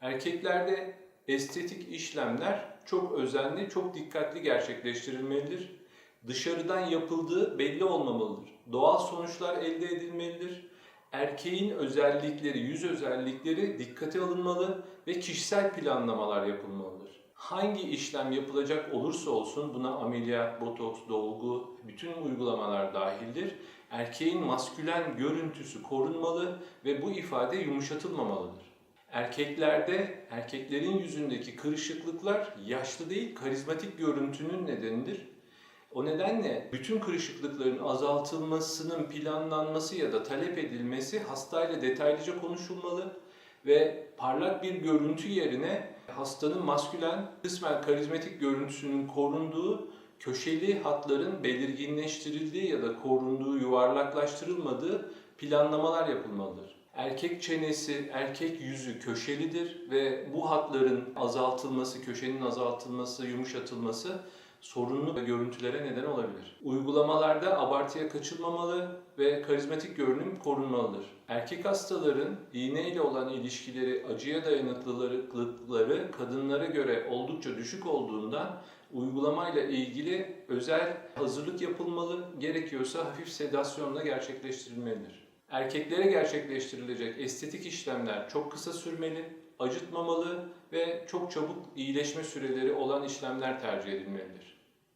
Erkeklerde estetik işlemler çok özenli, çok dikkatli gerçekleştirilmelidir. Dışarıdan yapıldığı belli olmamalıdır. Doğal sonuçlar elde edilmelidir. Erkeğin özellikleri, yüz özellikleri dikkate alınmalı ve kişisel planlamalar yapılmalıdır. Hangi işlem yapılacak olursa olsun buna ameliyat, botoks, dolgu, bütün uygulamalar dahildir. Erkeğin maskülen görüntüsü korunmalı ve bu ifade yumuşatılmamalıdır. Erkeklerde erkeklerin yüzündeki kırışıklıklar yaşlı değil karizmatik görüntünün nedenidir. O nedenle bütün kırışıklıkların azaltılmasının planlanması ya da talep edilmesi hastayla detaylıca konuşulmalı ve parlak bir görüntü yerine hastanın maskülen, kısmen karizmatik görüntüsünün korunduğu, köşeli hatların belirginleştirildiği ya da korunduğu, yuvarlaklaştırılmadığı planlamalar yapılmalıdır. Erkek çenesi, erkek yüzü köşelidir ve bu hatların azaltılması, köşenin azaltılması, yumuşatılması sorunlu görüntülere neden olabilir. Uygulamalarda abartıya kaçılmamalı ve karizmatik görünüm korunmalıdır. Erkek hastaların iğne ile olan ilişkileri, acıya dayanıklılıkları kadınlara göre oldukça düşük olduğundan uygulamayla ilgili özel hazırlık yapılmalı, gerekiyorsa hafif sedasyonla gerçekleştirilmelidir. Erkeklere gerçekleştirilecek estetik işlemler çok kısa sürmeli, acıtmamalı ve çok çabuk iyileşme süreleri olan işlemler tercih edilmelidir.